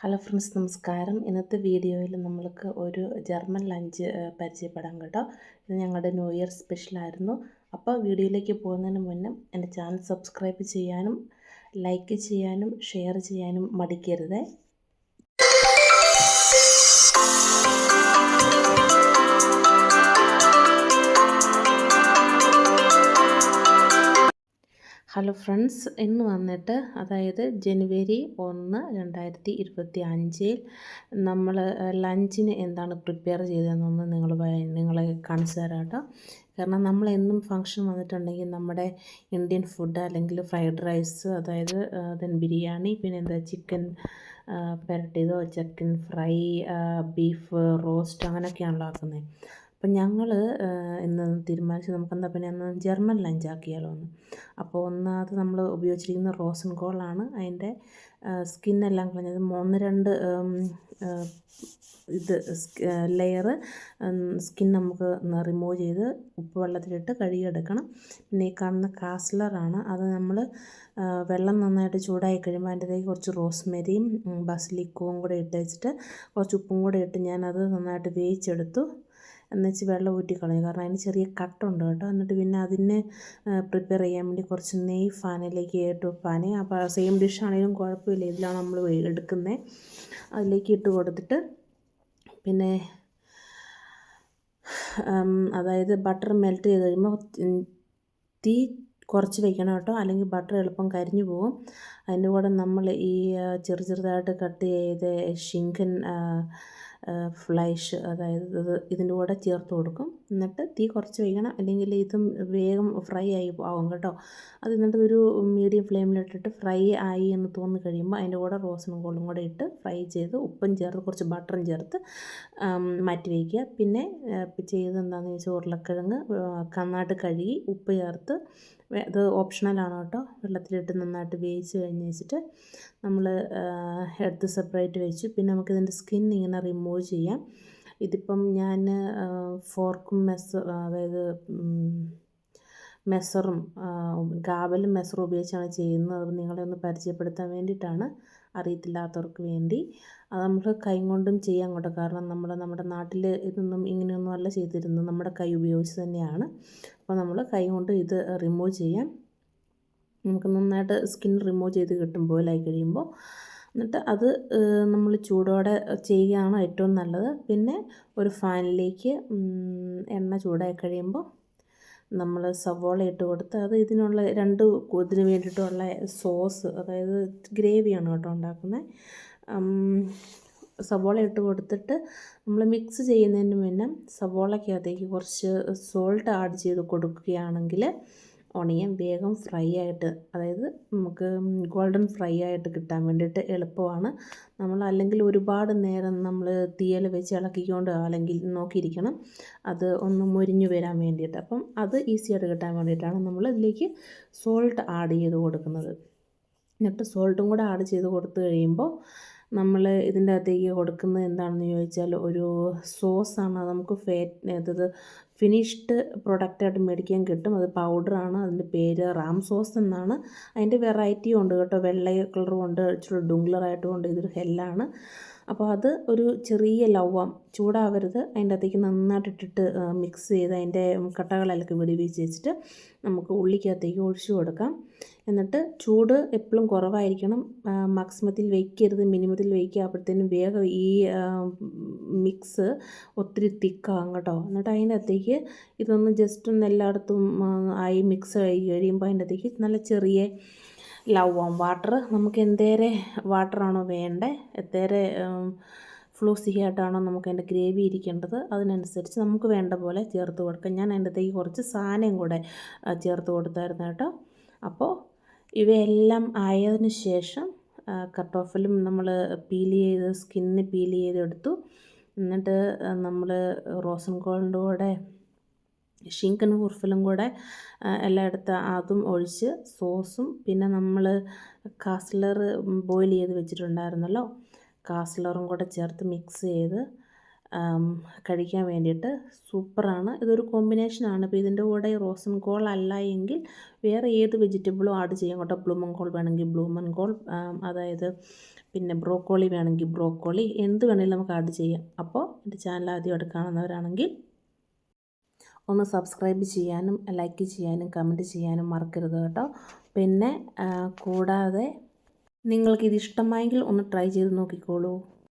Hello friends നമസ്കാരം. ഇന്നത്തെ വീഡിയോയിൽ നമ്മൾക്ക് ഒരു ജർമ്മൻ ലഞ്ച് പരിചയപ്പെടാം കേട്ടോ. ഇത് ഞങ്ങളുടെ ന്യൂ ഇയർ സ്പെഷ്യലായിരുന്നു അപ്പോൾ വീഡിയോയിലേക്ക് പോകുന്നതിന് മുന്നേ എന്റെ ചാനൽ സബ്സ്ക്രൈബ് ചെയ്യാനും ലൈക്ക് ചെയ്യാനും ഷെയർ ചെയ്യാനും മടിക്കരുത്. ഹലോ ഫ്രണ്ട്സ് ഇന്ന് വന്നിട്ട് അതായത് ജനുവരി ഒന്ന് രണ്ടായിരത്തി ഇരുപത്തി അഞ്ചിൽ നമ്മൾ ലഞ്ചിന് എന്താണ് പ്രിപ്പയർ ചെയ്തതെന്നൊന്ന് നിങ്ങൾ നിങ്ങളെ കാണിച്ചു തരാം കേട്ടോ. കാരണം നമ്മൾ എന്നും ഫങ്ഷൻ വന്നിട്ടുണ്ടെങ്കിൽ നമ്മുടെ ഇന്ത്യൻ ഫുഡ് അല്ലെങ്കിൽ ഫ്രൈഡ് റൈസ് അതായത് ദെൻ ബിരിയാണി പിന്നെ എന്താ ചിക്കൻ പെരട്ടിയതോ ചിക്കൻ ഫ്രൈ ബീഫ് റോസ്റ്റ് അങ്ങനെയൊക്കെയാണല്ലോ ആക്കുന്നത് അപ്പം ഞങ്ങൾ ഇന്ന് തീരുമാനിച്ചു നമുക്കെന്താ പിന്നെ ഒന്ന് ജർമ്മൻ ലഞ്ച് ആക്കിയാലോ എന്ന് അപ്പോൾ ഒന്നാമത് നമ്മൾ ഉപയോഗിച്ചിരിക്കുന്ന റോസൻ കോളാണ് അതിന്റെ സ്കിന്നെല്ലാം കളഞ്ഞത്. ഒന്ന് രണ്ട് ഇത് ലെയർ സ്കിൻ നമുക്ക് റിമൂവ് ചെയ്ത് ഉപ്പ് വെള്ളത്തിലിട്ട് കഴുകിയെടുക്കണം. പിന്നെ ഈ കാണുന്ന കാസ്ലറാണ് അത് നമ്മൾ വെള്ളം നന്നായിട്ട് ചൂടായി കഴിയുമ്പോൾ അതിന്റെതേക്ക് കുറച്ച് റോസ്മെരിയും ബസിലിക്കവും കൂടെ ഇട്ട് വെച്ചിട്ട് കുറച്ച് ഉപ്പും കൂടെ ഇട്ട് ഞാനത് നന്നായിട്ട് വേവിച്ചെടുത്തു. എന്നുവെച്ച് വെള്ളം ഊറ്റിക്കളയും. കാരണം അതിന് ചെറിയ കട്ടുണ്ട് കേട്ടോ. എന്നിട്ട് പിന്നെ അതിനെ പ്രിപ്പയർ ചെയ്യാൻ വേണ്ടി കുറച്ച് നെയ് ഫാനിലേക്ക് ഇട്ട്. ഫാന് അപ്പോൾ സെയിം ഡിഷാണെങ്കിലും കുഴപ്പമില്ല. ഇതിലാണ് നമ്മൾ എടുക്കുന്നത് അതിലേക്ക് ഇട്ട് കൊടുത്തിട്ട് പിന്നെ അതായത് ബട്ടർ മെൽറ്റ് ചെയ്ത് കഴിയുമ്പോൾ തീ കുറച്ച് വെക്കണം കേട്ടോ. അല്ലെങ്കിൽ ബട്ടർ എളുപ്പം കരിഞ്ഞു പോകും. അതിന്റെ കൂടെ നമ്മൾ ഈ ചെറു ചെറുതായിട്ട് കട്ട് ചെയ്ത് ഷിങ്കൻ ഫ്ലൈഷ് അതായത് ഇത് ഇതിന്റെ കൂടെ ചേർത്ത് കൊടുക്കും. എന്നിട്ട് തീ കുറച്ച് വയ്ക്കണം. അല്ലെങ്കിൽ ഇതും വേഗം ഫ്രൈ ആയി ആവും കേട്ടോ. അത് എന്നിട്ട് ഒരു മീഡിയം ഫ്ലെയിമിലിട്ടിട്ട് ഫ്രൈ ആയി എന്ന് തോന്നി കഴിയുമ്പോൾ അതിന്റെ കൂടെ റോസനും കോളും കൂടെ ഇട്ട് ഫ്രൈ ചെയ്ത് ഉപ്പും ചേർത്ത് കുറച്ച് ബട്ടറും ചേർത്ത് മാറ്റി വയ്ക്കുക. പിന്നെ ചെയ്തത് എന്താണെന്ന് വെച്ചാൽ ഉരുളക്കിഴങ്ങ് നന്നായിട്ട് കഴുകി ഉപ്പ് ചേർത്ത് അത് ഓപ്ഷണലാണ് കേട്ടോ. വെള്ളത്തിലിട്ട് നന്നായിട്ട് വേവിച്ച് കഴിഞ്ഞ് വെച്ചിട്ട് നമ്മൾ എടുത്ത് സെപ്പറേറ്റ് വെച്ചു. പിന്നെ നമുക്കിതിന്റെ സ്കിൻ ഇങ്ങനെ റിമൂവ് ചെയ്യാം. ഇതിപ്പം ഞാൻ ഫോർക്കും മെസ്സ അതായത് മെസ്സറും ഗാബലും മെസ്സറും ഉപയോഗിച്ചാണ് ചെയ്യുന്നത്. അത് നിങ്ങളെ ഒന്ന് പരിചയപ്പെടുത്താൻ വേണ്ടിയിട്ടാണ്. അറിയത്തില്ലാത്തവർക്ക് വേണ്ടി. അത് നമുക്ക് കൈ കൊണ്ടും ചെയ്യാൻ കേട്ടോ. കാരണം നമ്മൾ നമ്മുടെ നാട്ടിൽ ഇതൊന്നും ഇങ്ങനെയൊന്നും അല്ല ചെയ്തിരുന്നത്. നമ്മുടെ കൈ ഉപയോഗിച്ച് തന്നെയാണ്. അപ്പോൾ നമ്മൾ കൈ കൊണ്ട് ഇത് റിമൂവ് ചെയ്യാം. നമുക്ക് നന്നായിട്ട് സ്കിൻ റിമൂവ് ചെയ്ത് കിട്ടും പോലായി കഴിയുമ്പോൾ. എന്നിട്ട് അത് നമ്മൾ ചൂടോടെ ചെയ്യുകയാണ് ഏറ്റവും നല്ലത്. പിന്നെ ഒരു ഫാനിലേക്ക് എണ്ണ ചൂടായി കഴിയുമ്പോൾ നമ്മൾ സവോള ഇട്ട് കൊടുത്ത് അത് ഇതിനുള്ള രണ്ട് ഇതിന് വേണ്ടിയിട്ടുള്ള സോസ് അതായത് ഗ്രേവിയാണ് കേട്ടോ ഉണ്ടാക്കുന്നത്. സവോള ഇട്ട് കൊടുത്തിട്ട് നമ്മൾ മിക്സ് ചെയ്യുന്നതിന് മുന്നേ സവോളയ്ക്കകത്തേക്ക് കുറച്ച് സോൾട്ട് ആഡ് ചെയ്ത് കൊടുക്കുകയാണെങ്കിൽ ഒണിയൻ വേഗം ഫ്രൈ ആയിട്ട് അതായത് നമുക്ക് ഗോൾഡൻ ഫ്രൈ ആയിട്ട് കിട്ടാൻ വേണ്ടിയിട്ട് എളുപ്പമാണ്. നമ്മൾ അല്ലെങ്കിൽ ഒരുപാട് നേരം നമ്മൾ തീയൽ വെച്ച് ഇളക്കിക്കൊണ്ട് അല്ലെങ്കിൽ നോക്കിയിരിക്കണം. അത് ഒന്ന് മുരിഞ്ഞു വരാൻ വേണ്ടിയിട്ട്. അപ്പം അത് ഈസിയായിട്ട് കിട്ടാൻ വേണ്ടിയിട്ടാണ് നമ്മൾ ഇതിലേക്ക് സോൾട്ട് ആഡ് ചെയ്ത് കൊടുക്കുന്നത്. എന്നിട്ട് സോൾട്ടും കൂടെ ആഡ് ചെയ്ത് കൊടുത്തു കഴിയുമ്പോൾ നമ്മൾ ഇതിന്റെ അകത്തേക്ക് കൊടുക്കുന്നത് എന്താണെന്ന് ചോദിച്ചാൽ ഒരു സോസാണ് നമുക്ക് ഫേറ്റ് അതായത് ഫിനിഷ്ഡ് പ്രൊഡക്റ്റായിട്ട് മേടിക്കാൻ കിട്ടും. അത് പൗഡറാണ് അതിന്റെ പേര് റാം സോസ് എന്നാണ്. അതിന്റെ വെറൈറ്റി ഉണ്ട് കേട്ടോ. വെള്ള കളറും ഉണ്ട്. ഇച്ചിരി ഡുംഗ്ലറായിട്ടും ഉണ്ട്. ഇതൊരു ഹെല്ലാണ് അപ്പോൾ അത് ഒരു ചെറിയ ലവം ചൂടാവരുത്. അതിന്റെ അകത്തേക്ക് നന്നായിട്ട് ഇട്ടിട്ട് മിക്സ് ചെയ്ത് അതിന്റെ കട്ടകളിലൊക്കെ വിടിവിച്ച് വെച്ചിട്ട് നമുക്ക് ഉള്ളിക്കകത്തേക്ക് ഒഴിച്ചു കൊടുക്കാം. എന്നിട്ട് ചൂട് എപ്പോഴും കുറവായിരിക്കണം. മാക്സിമത്തിൽ വയ്ക്കരുത് മിനിമത്തിൽ വയ്ക്കുക അപ്പോഴത്തേനും വേഗം ഈ മിക്സ് ഒത്തിരി തിക്കാകും കേട്ടോ. എന്നിട്ട് അതിന്റെ അകത്തേക്ക് ഇതൊന്ന് ജസ്റ്റ് ഒന്ന് എല്ലായിടത്തും ആയി മിക്സ് ആയി കഴിയുമ്പോൾ അതിന്റെ അകത്തേക്ക് നല്ല ചെറിയ ലവ് വാട്ടർ നമുക്ക് എന്തേരെ വാട്ടറാണോ വേണ്ടത് എത്തേരെ ഫ്ലൂസി ആയിട്ടാണോ നമുക്ക് അതിന്റെ ഗ്രേവി ഇരിക്കേണ്ടത്? അതിനനുസരിച്ച് നമുക്ക് വേണ്ട പോലെ ചേർത്ത് കൊടുക്കാം. ഞാൻ അതിന്റെ അകത്തേക്ക് കുറച്ച് സാധനം കൂടെ ചേർത്ത് കൊടുത്തായിരുന്നു കേട്ടോ. അപ്പോൾ ഇവയെല്ലാം ആയതിന് ശേഷം കട്ടോഫിലും നമ്മൾ പീൽ ചെയ്ത് സ്കിന്ന് പീൽ ചെയ്തെടുത്തു. എന്നിട്ട് നമ്മൾ റോസൻ കോളിന്റെ കൂടെ ഷിങ്കൻ കുർഫിലും കൂടെ എല്ലാം എടുത്ത് അതും ഒഴിച്ച് സോസും പിന്നെ നമ്മൾ കാസ്ലർ ബോയിൽ ചെയ്ത് വെച്ചിട്ടുണ്ടായിരുന്നല്ലോ. കാസ്ലറും കൂടെ ചേർത്ത് മിക്സ് ചെയ്ത് കഴിക്കാൻ വേണ്ടിയിട്ട് സൂപ്പറാണ്. ഇതൊരു കോമ്പിനേഷനാണ് ഇപ്പോൾ ഇതിന്റെ കൂടെ റോസൻ കോൾ അല്ല എങ്കിൽ വേറെ ഏത് വെജിറ്റബിളും ആഡ് ചെയ്യാം. കേട്ടോ. ബ്ലൂമൻ കോൾ വേണമെങ്കിൽ ബ്ലൂമൻ കോൾ അതായത് പിന്നെ ബ്രോക്കോളി വേണമെങ്കിൽ ബ്രോക്കോളി എന്ത് വേണമെങ്കിലും നമുക്ക് ആഡ് ചെയ്യാം. അപ്പോൾ എന്റെ ചാനൽ ആദ്യമായിട്ട് കാണുന്നവരാണെങ്കിൽ ഒന്ന് സബ്സ്ക്രൈബ് ചെയ്യാനും ലൈക്ക് ചെയ്യാനും കമന്റ് ചെയ്യാനും മറക്കരുത് കേട്ടോ. പിന്നെ കൂടാതെ നിങ്ങൾക്കിത് ഇഷ്ടമായെങ്കിൽ ഒന്ന് ട്രൈ ചെയ്ത് നോക്കിക്കോളൂ.